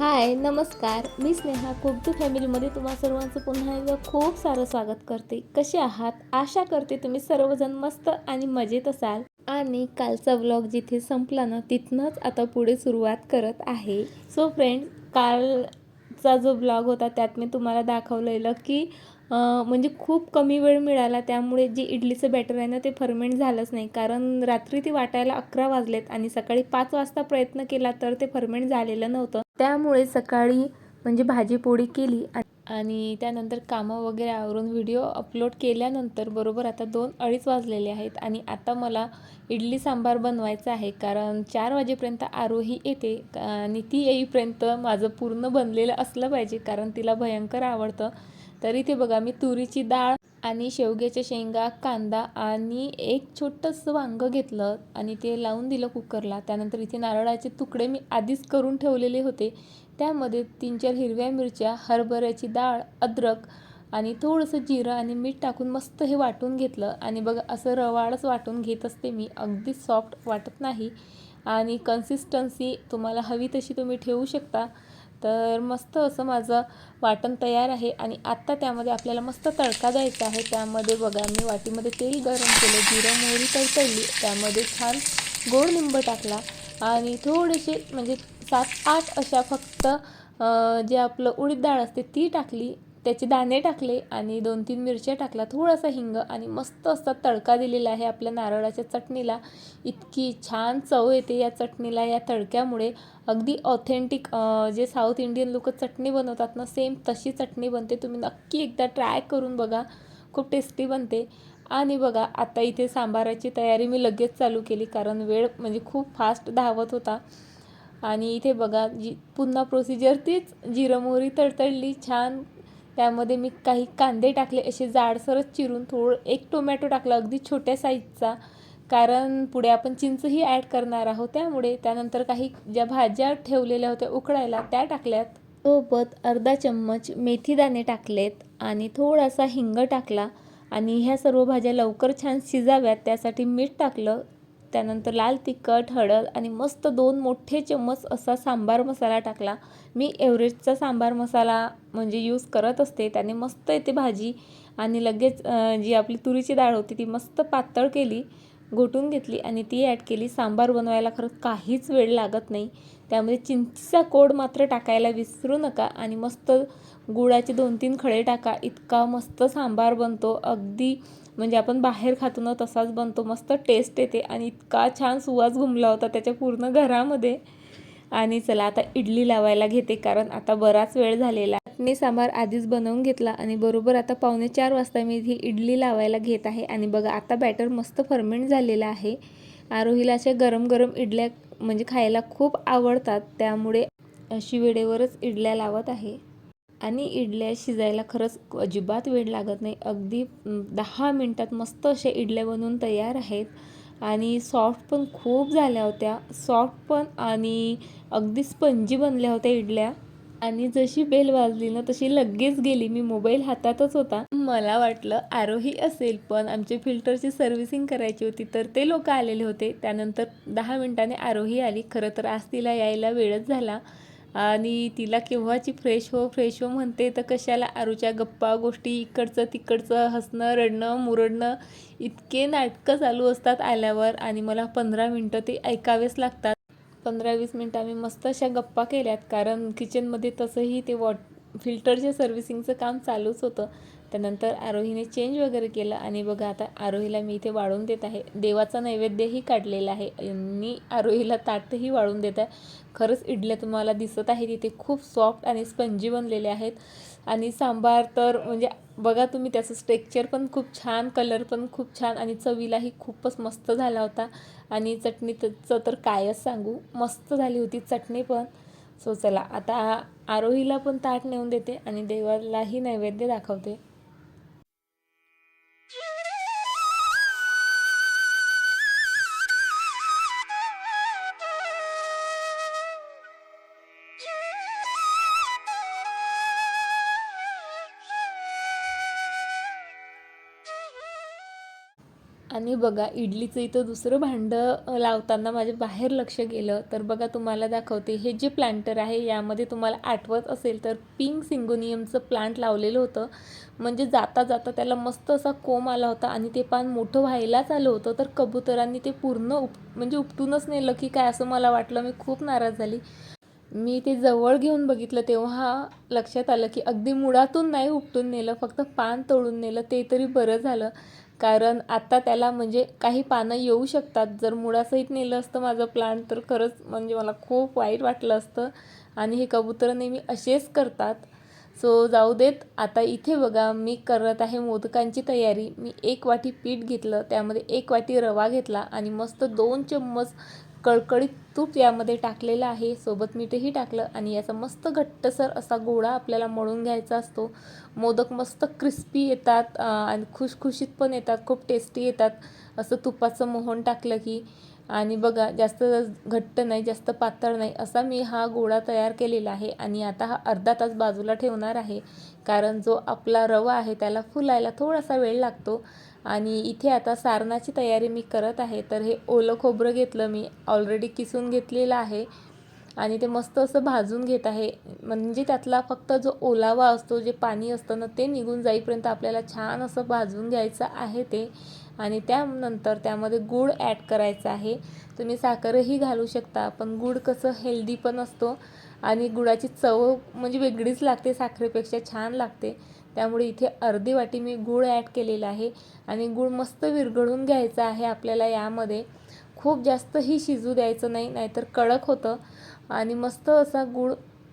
हाय नमस्कार. मी स्नेहा कुब्दू फॅमिलीमध्ये तुम्हा सर्वांचं पुन्हा एकदा खूप सारं स्वागत करते. कसे आहात? आशा करते तुम्ही सर्वजण मस्त आणि मजेत असाल. आणि कालचा ब्लॉग जिथे संपला ना तिथनंच आता पुढे सुरुवात करत आहे. सो फ्रेंड कालचा जो ब्लॉग होता त्यात मी तुम्हाला दाखवलेलं की म्हणजे खूप कमी वेळ मिळाला. त्यामुळे जे इडलीचं बॅटर आहे ना ते फर्मेंट झालंच नाही. कारण रात्री ते वाटायला अकरा वाजलेत आणि सकाळी पाच वाजता प्रयत्न केला तर ते फर्मेंट झालेलं नव्हतं. त्यामुळे सकाळी म्हणजे भाजी पोळी केली आणि त्यानंतर कामं वगैरे आवरून व्हिडिओ अपलोड केल्यानंतर बरोबर आता दोन अडीच वाजलेले आहेत आणि आता मला इडली सांबार बनवायचं आहे कारण चार वाजेपर्यंत आरोही येते आणि ती येईपर्यंत माझं पूर्ण बनलेलं असलं पाहिजे कारण तिला भयंकर आवडतं. तरी ते बघा मी तुरीची डाळ आणि शेवग्याच्या शेंगा कांदा आणि एक छोटंसं वांगं घेतलं आणि ते लावून दिलं कुकरला. त्यानंतर इथे नारळाचे तुकडे मी आधीच करून ठेवलेले होते. त्यामध्ये तीन चार हिरव्या मिरच्या हरभऱ्याची डाळ अद्रक आणि थोडंसं जिरं आणि मीठ टाकून मस्त हे वाटून घेतलं. आणि बघा असं रवाळच वाटून घेत असते मी. अगदी सॉफ्ट वाटत नाही. आणि कन्सिस्टन्सी तुम्हाला हवी तशी तुम्ही ठेवू शकता. तर मस्त असं माझं वाटण तयार आहे आणि आत्ता त्यामध्ये आपल्याला मस्त तडका द्यायचा आहे. त्यामध्ये बघा मी वाटीमध्ये तेल गरम केलं जिरं मोहरी तडतडली. त्यामध्ये छान गोड लिंब टाकला आणि थोडेसे म्हणजे सात आठ अशा फक्त जे आपलं उडीद डाळ असते ती टाकली. त्याचे दाणे टाकले आणि दोन तीन मिरच्या टाकला थोडासा हिंग आणि मस्त असा तडका दिलेला आहे आपल्या नारळाच्या चटणीला. इतकी छान चव येते या चटणीला. या तडक्यामुळे अगदी ऑथेंटिक जे साऊथ इंडियन लोक चटणी बनवतात ना सेम तशी चटणी बनते. तुम्ही नक्की एकदा ट्राय करून बघा. खूप टेस्टी बनते. आणि बघा आता इथे सांबाराची तयारी मी लगेच चालू केली कारण वेळ म्हणजे खूप फास्ट धावत होता. आणि इथे बघा जी पुन्हा प्रोसिजर तीच. जिरं मोहरी तडतडली छान त्यामध्ये मी काही कांदे टाकले असे जाडसरच चिरून थोडं एक टोमॅटो टाकला अगदी छोट्या साईजचा कारण पुढे आपण चिंचही ॲड करणार आहोत त्यामुळे. त्यानंतर काही ज्या भाज्या ठेवलेल्या होत्या उकडायला त्या टाकल्यात. सोबत अर्धा चम्मच मेथीदाणे टाकलेत आणि थोडासा हिंग टाकला. आणि ह्या सर्व भाज्या लवकर छान शिजाव्यात त्यासाठी मीठ टाकलं. त्यानंतर लाल तिखट हळद आणि मस्त दोन मोठे चम्मच असा सांबार मसाला टाकला. मी एव्हरेस्टचा सांबार मसाला म्हणजे यूज करत असते. त्याने मस्त येते भाजी आणि लगेच जी आपली तुरीची डाळ होती ती मस्त पातळ केली घोटून घेतली आणि ती ॲड केली. सांबार बनवायला खरंच काहीच वेळ लागत नाही. त्यामध्ये चिंचेचा कोड मात्र टाकायला विसरू नका आणि मस्त गुळाचे दोन तीन खडे टाका. इतका मस्त सांबार बनतो. अगदी म्हणजे आपण बाहेर खातो ना तसाच बनतो. मस्त टेस्ट येते आणि इतका छान सुवास घुमला होता त्याच्या पूर्ण घरामध्ये. आणि चला आता इडली लावायला घेते कारण आता बराच वेळ झालेला चटणी सांबार आधीच बनवून घेतला आणि बरोबर आता पावणे चार वाजता मी ही इडली लावायला घेत आहे. आणि बघा आता बॅटर मस्त फर्मेंट झालेलं आहे. आरोहीला अशा गरम गरम इडल्या म्हणजे खायला खूप आवडतात त्यामुळे अशी वेळेवरच इडल्या लावत आहे. आणि इडल्या शिजायला खरंच अजिबात वेळ लागत नाही. अगदी दहा मिनटात मस्त अशा इडल्या बनवून तयार आहेत. आणि सॉफ्ट पण खूप झाल्या होत्या. सॉफ्ट पण आणि अगदी स्पंजी बनल्या होत्या इडल्या. आणि जशी बेल वाजली ना तशी लगेच गेली. मी मोबाईल हातातच होता. मला वाटलं आरोही असेल पण आमचे फिल्टरची सर्व्हिसिंग करायची होती तर ते लोक आलेले होते. त्यानंतर दहा मिनिटाने आरोही आली. खरं तर आज तिला यायला वेळच झाला. आणि तिला केव्हाची फ्रेश हो फ्रेश हो म्हणते तर कशाला आरूच्या गप्पा गोष्टी इकडचं तिकडचं हसणं रडणं मुरडणं इतके नाटकं चालू असतात आल्यावर आणि मला पंधरा मिनटं ते ऐकावेच लागतात. पंधरा वीस मिनटं आम्ही मस्त अशा गप्पा केल्यात कारण किचनमध्ये तसंही ते वॉट फिल्टरच्या सर्व्हिसिंगचं काम चालूच होतं. त्यानंतर आरोहीने चेंज वगैरे केलं आणि बघा आता आरोहीला मी इथे वाढून देत आहे. देवाचा नैवेद्यही काढलेला आहे. आणि आरोहीला ताटही वाढून देत आहे. खरंच इडल्या तुम्हाला दिसत आहे तिथे खूप सॉफ्ट आणि स्पंजी बनलेले आहेत. आणि सांबार तर म्हणजे बघा तुम्ही त्याचं स्ट्रेक्चर पण खूप छान कलर पण खूप छान आणि चवीलाही खूपच मस्त झाला होता. आणि चटणीचं तर कायच सांगू मस्त झाली होती चटणी पण. सो चला आता आरोहीला पण ताट नेऊन देते आणि देवालाही नैवेद्य दाखवते. आणि बघा इडलीचं इथं दुसरं भांडं लावताना माझे बाहेर लक्ष गेलं तर बघा तुम्हाला दाखवते. हे जे प्लांटर आहे यामध्ये तुम्हाला आठवत असेल तर पिंक सिंगोनियमचं प्लांट लावलेलं होतं. म्हणजे जाता जाता त्याला मस्त असा कोंब आला होता आणि ते पान मोठं व्हायलाच आलं होतं तर कबुतरांनी ते पूर्ण उप म्हणजे उपटूनच नेलं की काय असं मला वाटलं. मी खूप नाराज झाली. मी ते जवळ घेऊन बघितलं तेव्हा लक्षात आलं की अगदी मुळातून नाही उपटून नेलं फक्त पान तोडून नेलं ते तरी बरं झालं. कारण आता त्याला म्हणजे काही पानं येऊ शकतात. जर मुळासहित नेलं असतं माझं प्लांट तर खरंच म्हणजे मला खूप वाईट वाटलं असतं. आणि हे कबूतर नेहमी असेच करतात. सो जाऊ देत. आता इथे बघा मी करत आहे मोदकांची तयारी. मी एक वाटी पीठ घेतलं. त्यामध्ये एक वाटी रवा घेतला आणि मस्त दोन चम्मच कळकळीत तूप यामध्ये टाकलेलं आहे. सोबत मीठही टाकलं आणि याचा मस्त घट्टसर असा गोळा आपल्याला मळून घ्यायचा असतो. मोदक मस्त क्रिस्पी येतात आणि खुशखुशीत पण येतात खूप टेस्टी येतात. असं तुपाचं मोहन टाकलं की आणि बघा जास्त घट्ट नाही जास्त पातळ नाही असा मी हा गोळा तयार केलेला आहे. आणि आता हा अर्धा तास बाजूला ठेवणार आहे कारण जो आपला रवा आहे त्याला फुलायला थोडासा वेळ लागतो. आणि इथे आता सारणाची तयारी मी करत आहे. तर हे ओलं खोबरं घेतलं मी. ऑलरेडी किसून घेतलेलं आहे. आणि ते मस्त असं भाजून घेत आहे. म्हणजे त्यातला फक्त जो ओलावा असतो जे पाणी असतं ना ते निघून जाईपर्यंत आपल्याला छान असं भाजून घ्यायचं आहे ते. आणि त्यानंतर त्यामध्ये गूळ ॲड करायचा आहे. तुम्ही साखरही घालू शकता पण गूळ कसं हेल्दी पण असतो. आणि गुळाची चव म्हणजे वेगळीच लागते साखरेपेक्षा छान लागते. त्यामुळे इथे अर्धी वाटी मी गूळ ॲड केलेला आहे. आणि गूळ मस्त विरघळून घ्यायचा आहे आपल्याला यामध्ये. खूप जास्तही शिजू द्यायचं नाही नाहीतर कडक होतं. आणि मस्त असा गूळ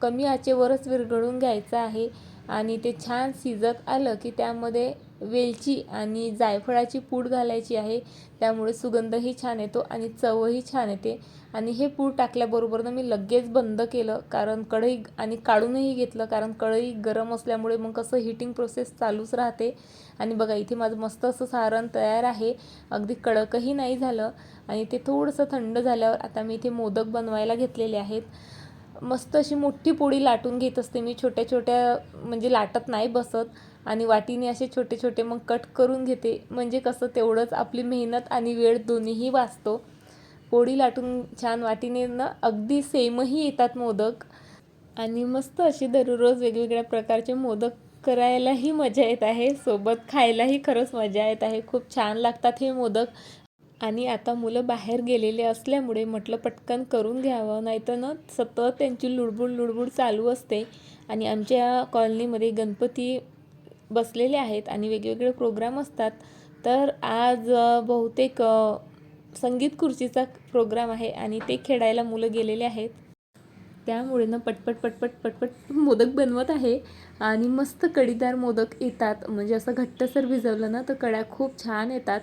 कमी आचेवरच विरघळून घ्यायचा आहे. आणि ते छान शिजत आलं की त्यामध्ये वेलची आणि जायफळाची पूड घालायची आहे. त्यामुळे सुगंधही छान येतो आणि चवही छान येते. आणि हे पूड टाकल्याबरोबरनं मी लगेच बंद केलं कारण कढई आणि काढूनही घेतलं कारण कढई गरम असल्यामुळे मग कसं हिटिंग प्रोसेस चालूच राहते. आणि बघा इथे माझं मस्त असं सारण तयार आहे. अगदी कडकही नाही झालं आणि ते थोडंसं थंड झाल्यावर आता मी इथे मोदक बनवायला घेतलेले आहेत. मस्त अशी मोठी पोळी लाटून घेत असते मी. छोट्या छोट्या म्हणजे लाटत नाही बसत. आणि वाटीने असे छोटे छोटे मग कट करून घेते. म्हणजे कसं तेवढंच आपली मेहनत आणि वेळ दोन्हीही वाचतो. पोळी लाटून छान वाटीने ना अगदी सेमही येतात मोदक. आणि मस्त असे दररोज वेगवेगळ्या प्रकारचे मोदक करायलाही मजा येत आहे. सोबत खायलाही खरंच मजा येत आहे. खूप छान लागतात हे मोदक. आणि आता मुलं बाहेर गेलेले असल्यामुळे म्हटलं पटकन करून घ्यावं. नाहीतर ना सतत त्यांची लुडबुड लुडबुड चालू असते. आणि आमच्या कॉलनीमध्ये गणपती बसलेले आहेत आणि वेगवेगळे प्रोग्राम असतात तर आज बहुतेक संगीत खुर्चीचा प्रोग्राम आहे आणि ते खेळायला मुलं गेलेले आहेत. त्यामुळे ना पटपट पटपट पटपट मोदक बनवत आहे आणि मस्त कडीदार मोदक येतात. म्हणजे असं घट्टसर भिजवलं ना तर कड्या खूप छान येतात.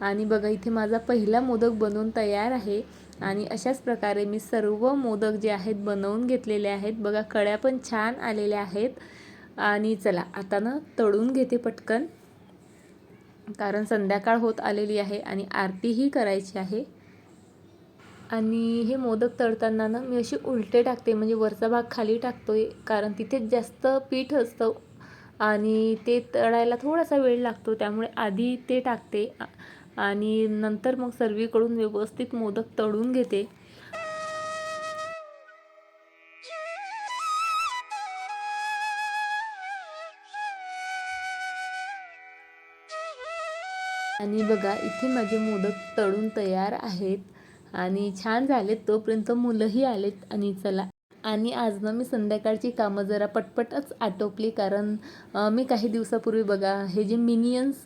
आणि बघा इथे माझा पहिला मोदक बनवून तयार आहे आणि अशाच प्रकारे मी सर्व मोदक जे आहेत बनवून घेतलेले आहेत. बघा कड्या पण छान आलेल्या आहेत. आणि चला आता ना तळून घेते पटकन. कारण संध्याकाळ होत आलेली आहे आणि आरतीही करायची आहे. आणि हे मोदक तळताना ना मी अशी उलटे टाकते म्हणजे वरचा भाग खाली टाकतोय कारण तिथे जास्त पीठ असतं आणि ते तळायला थोडासा वेळ लागतो त्यामुळे आधी ते टाकते. आणि नंतर मग सर्वीकडून व्यवस्थित मोदक तळून घेते. आणि बघा इथे माझे मोदक तळून तयार आहेत. आणि छान झालेत तोपर्यंत मुलंही आलेत आणि चला. आणि आज ना मी संध्याकाळची कामं जरा पटपटच आटोपली कारण मी काही दिवसापूर्वी बघा हे जे मिनियन्स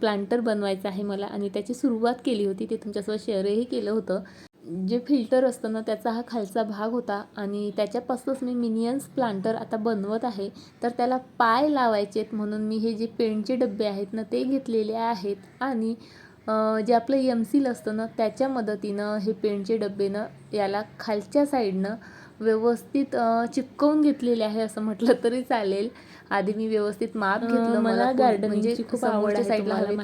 प्लांटर बनवायचं आहे मला आणि त्याची सुरुवात केली होती ते तुमच्यासोबत शेअरही केलं होतं. जे फिल्टर असतं ना त्याचा हा खालचा भाग होता आणि त्याच्यापासूनच मी मिनियन्स प्लांटर आता बनवत आहे. तर त्याला पाय लावायचेत म्हणून मी हे जे पेंटचे डबे आहेत ना ते घेतलेले आहेत. आणि जे आपलं एम सील असतं ना त्याच्या मदतीनं हे पेंटचे डबे ना याला खालच्या साईडनं व्यवस्थित चिपकवून घेतलेले आहे असं म्हटलं तरी चालेल. आधी मी व्यवस्थित माप घेतलं मला gardeningची म्हणजे खूप आवड समोरच्या आहे, साईडला व्यवस्थित.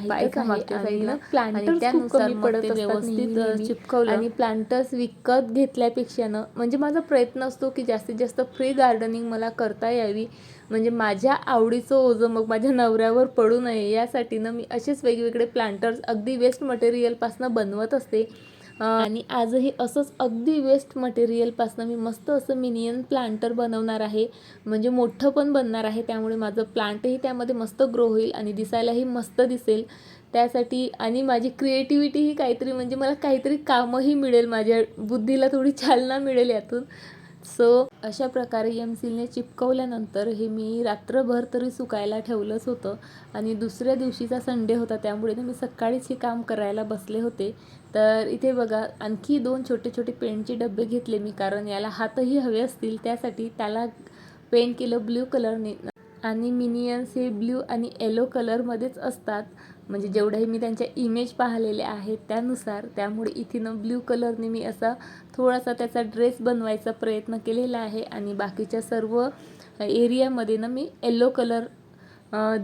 चिपकवलं. आणि प्लांटर्स विकत घेतल्यापेक्षा ना म्हणजे माझा प्रयत्न असतो की जास्तीत जास्त फ्री गार्डनिंग मला करता यावी. म्हणजे माझ्या आवडीचं ओझं मग माझ्या नवऱ्यावर पडू नये. यासाठी ना मी असेच वेगवेगळे प्लांटर्स अगदी वेस्ट मटेरियलपासून बनवत असते. आणि आजही असंच अगदी वेस्ट मटेरियलपासून मी मस्त असं मिनियन प्लांटर बनवणार आहे. म्हणजे मोठं पण बनणार आहे. त्यामुळे माझं प्लांटही त्यामध्ये मस्त ग्रो होईल आणि दिसायलाही मस्त दिसेल. त्यासाठी आणि माझी क्रिएटिव्हिटीही काहीतरी म्हणजे मला काहीतरी कामंही मिळेल. माझ्या बुद्धीला थोडी चालना मिळेल यातून. सो अशा प्रकारे एम सीलने चिपकवल्यानंतर हे मी रात्रभर तरी सुकायला ठेवलंच होतं. आणि दुसऱ्या दिवशीचा संडे होता. त्यामुळे मी सकाळीच हे काम करायला बसले होते. तर इथे बघा आणखी दोन छोटे छोटे पेंटचे डबे घेतले मी कारण याला हातही हवे असतील त्यासाठी त्याला पेंट केलं ब्ल्यू कलरने आणि मिनियन्स हे ब्ल्यू आणि येलो कलरमध्येच असतात. म्हणजे जेवढेही मी त्यांच्या इमेज पाहिलेले आहेत त्यानुसार त्यामुळे इथेनं ब्ल्यू कलरने मी असा थोडासा त्याचा ड्रेस बनवायचा प्रयत्न केलेला आहे. आणि बाकीच्या सर्व एरियामध्ये ना मी येल्लो कलर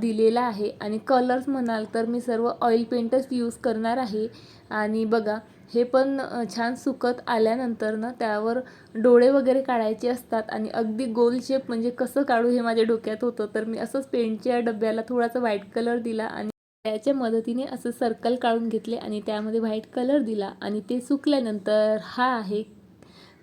दिलेला आहे. आणि कलर्स म्हणाल तर मी सर्व ऑइल पेंटच यूज करणार आहे. आणि बघा हे पण छान सुकत आल्यानंतर ना त्यावर डोळे वगैरे काढायचे असतात. आणि अगदी गोल शेप म्हणजे कसं काढू हे माझ्या डोक्यात होतं. तर मी असंच पेंटच्या डब्याला थोडासा व्हाईट कलर दिला आणि त्याच्या मदतीने असं सर्कल काढून घेतले आणि त्यामध्ये व्हाईट कलर दिला. आणि ते सुकल्यानंतर हा आहे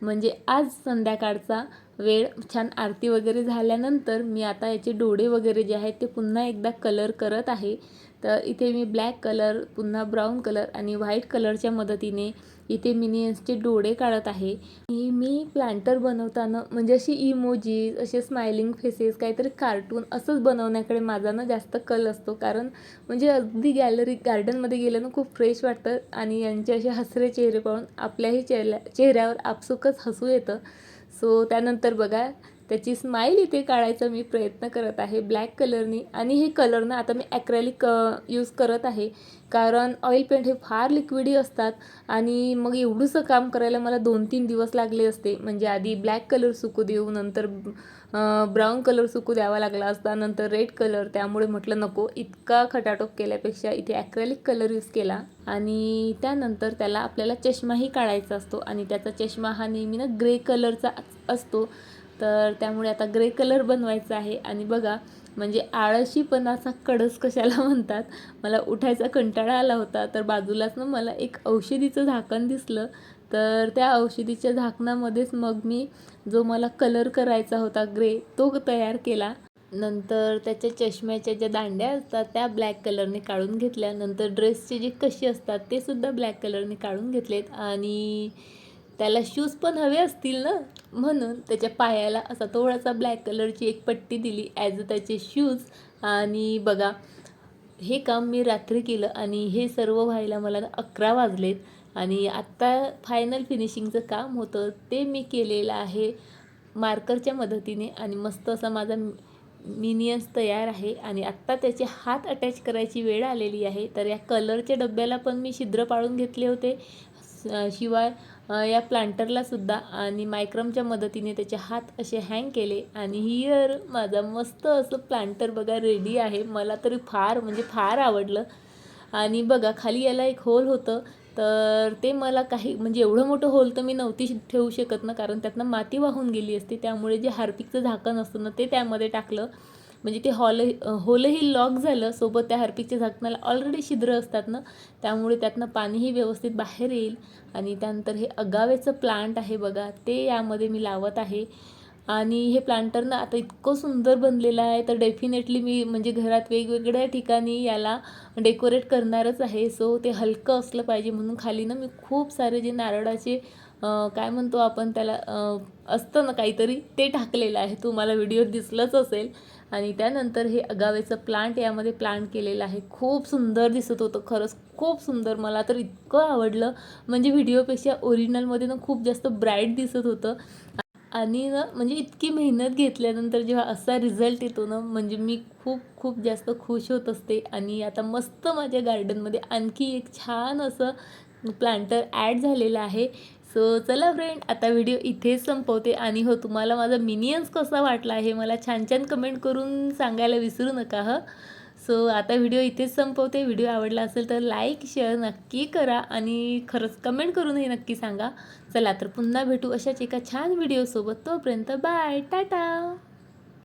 म्हणजे आज संध्याकाळचा वेळ छान आरती वगैरे झाल्यानंतर मी आता याचे डोळे वगैरे जे आहेत ते पुन्हा एकदा कलर करत आहे. तर इथे मी ब्लॅक कलर पुन्हा ब्राऊन कलर आणि व्हाईट कलरच्या मदतीने इथे मिनियन्सचे डोळे काढत आहे. आणि मी प्लांटर बनवताना म्हणजे अशी इमोजीज असे स्माइलिंग फेसेस काहीतरी कार्टून असंच बनवण्याकडे माझा ना जास्त कल असतो. कारण म्हणजे अगदी गॅलरी गार्डनमध्ये गेलं ना खूप फ्रेश वाटतं आणि यांचे असे हसरे चेहरे पाहून आपल्याही चेहऱ्या चेहऱ्यावर आपसुकच हसू येतं. सो त्यानंतर बघा त्याची स्माईल इथे काढायचा मी प्रयत्न करत आहे ब्लॅक कलरनी आणि हे कलर ना आता मी ॲक्रॅलिक यूज करत आहे. कारण ऑइल पेंट हे फार लिक्विडी असतात. आणि मग एवढंसं काम करायला मला दोन तीन दिवस लागले असते. म्हणजे आधी ब्लॅक कलर सुकू देऊ नंतर ब्राऊन कलर सुकू द्यावा लागला असता नंतर रेड कलर त्यामुळे म्हटलं नको इतका खटाटोप केल्यापेक्षा इथे ॲक्रॅलिक कलर यूज केला. आणि त्यानंतर त्याला आपल्याला चष्माही काढायचा असतो. आणि त्याचा चष्मा हा नेहमी ना ग्रे कलरचा असतो. तर त्यामुळे आता ग्रे कलर बनवायचा आहे. आणि बघा म्हणजे आळशीपणाचा कडस कशाला म्हणतात? मला उठायचा कंटाळा आला होता. तर बाजूलाच ना मला एक औषधीचं झाकण दिसलं. तर त्या औषधीच्या झाकणामध्येच मग मी जो मला कलर करायचा होता ग्रे तो तयार केला. नंतर त्याच्या चष्म्याच्या ज्या दांड्या असतात त्या ब्लॅक कलरने काढून घेतल्या. नंतर ड्रेसचे जे कशी असतात ते सुद्धा ब्लॅक कलरने काढून घेतलेत. आणि त्याला शूज पण हवे असतील ना? म्हणून त्याच्या पायाला असा थोडासा ब्लॅक कलरची एक पट्टी दिली ॲज अ त्याचे शूज आणि बघा हे काम मी रात्री केलं आणि हे सर्व व्हायला मला अकरा वाजलेत. आणि आत्ता फायनल फिनिशिंगचं काम होतं ते मी केलेलं आहे मार्करच्या मदतीने. आणि मस्त असा माझा मिनियन्स तयार आहे. आणि आत्ता त्याचे हात अटॅच करायची वेळ आलेली आहे. तर या कलरच्या डब्याला पण मी छिद्र पाडून घेतले होते. शिवाय या प्लांटरला सुद्धा आणि मायक्रमच्या मदतीने त्याचे हात असे हँग केले. आणि हिअर माझा मस्त असं प्लांटर बघा रेडी आहे. मला तरी फार म्हणजे फार आवडलं. आणि बघा खाली याला एक होल होतं. तर ते मला काही म्हणजे एवढं मोठं होल तर मी नव्हती ठेवू शकत ना. कारण त्यातनं माती वाहून गेली असती. त्यामुळे जे हार्पिकचं झाकण असतं ना ते त्यामध्ये टाकलं. म्हणजे ते हॉल होलही लॉक झालं. सोबत त्या हार्पिकच्या झाकणाला ऑलरेडी छिद्र असतात ना. त्यामुळे त्यातनं पाणीही व्यवस्थित बाहेर येईल. आणि त्यानंतर हे अगावेचं प्लांट आहे बघा. ते यामध्ये मी लावत आहे. आणि हे प्लांटर ना आता इतकं सुंदर बनलेलं आहे. तर डेफिनेटली मी म्हणजे घरात वेगवेगळ्या ठिकाणी याला डेकोरेट करणारच आहे. सो ते हलकं असलं पाहिजे म्हणून खाली ना मी खूप सारे जे नारळाचे काय म्हणतो आपण त्याला असतं ना काहीतरी ते टाकलेलं आहे. तुम्हाला व्हिडिओ दिसलंच असेल. आणि त्यानंतर हे अगावेचं प्लांट यामध्ये प्लांट केलेलं आहे. खूप सुंदर दिसत होतं खरंच. खूप सुंदर. मला तर इतकं आवडलं. म्हणजे व्हिडिओपेक्षा ओरिजिनलमध्ये ना खूप जास्त ब्राईट दिसत होतं. आणि ना म्हणजे इतकी मेहनत घेतल्यानंतर जेव्हा असा रिझल्ट येतो ना म्हणजे मी खूप खूप जास्त खुश होत असते. आणि आता मस्त माझ्या गार्डनमध्ये आणखी एक छान असं प्लांटर ॲड झालेलं आहे. सो चला फ्रेंड आता व्हिडिओ इथेच संपवते. आणि हो तुम्हाला माझा मिनियन्स कसा वाटला हे मला छान छान कमेंट करून सांगायला विसरू नका हं? सो आता व्हिडिओ इथेच संपवते. व्हिडिओ आवडला असेल तर लाईक शेअर नक्की करा. आणि खरंच कमेंट करूनही नक्की सांगा. चला तर पुन्हा भेटू अशाच एका छान व्हिडिओसोबत तोपर्यंत बाय टाटा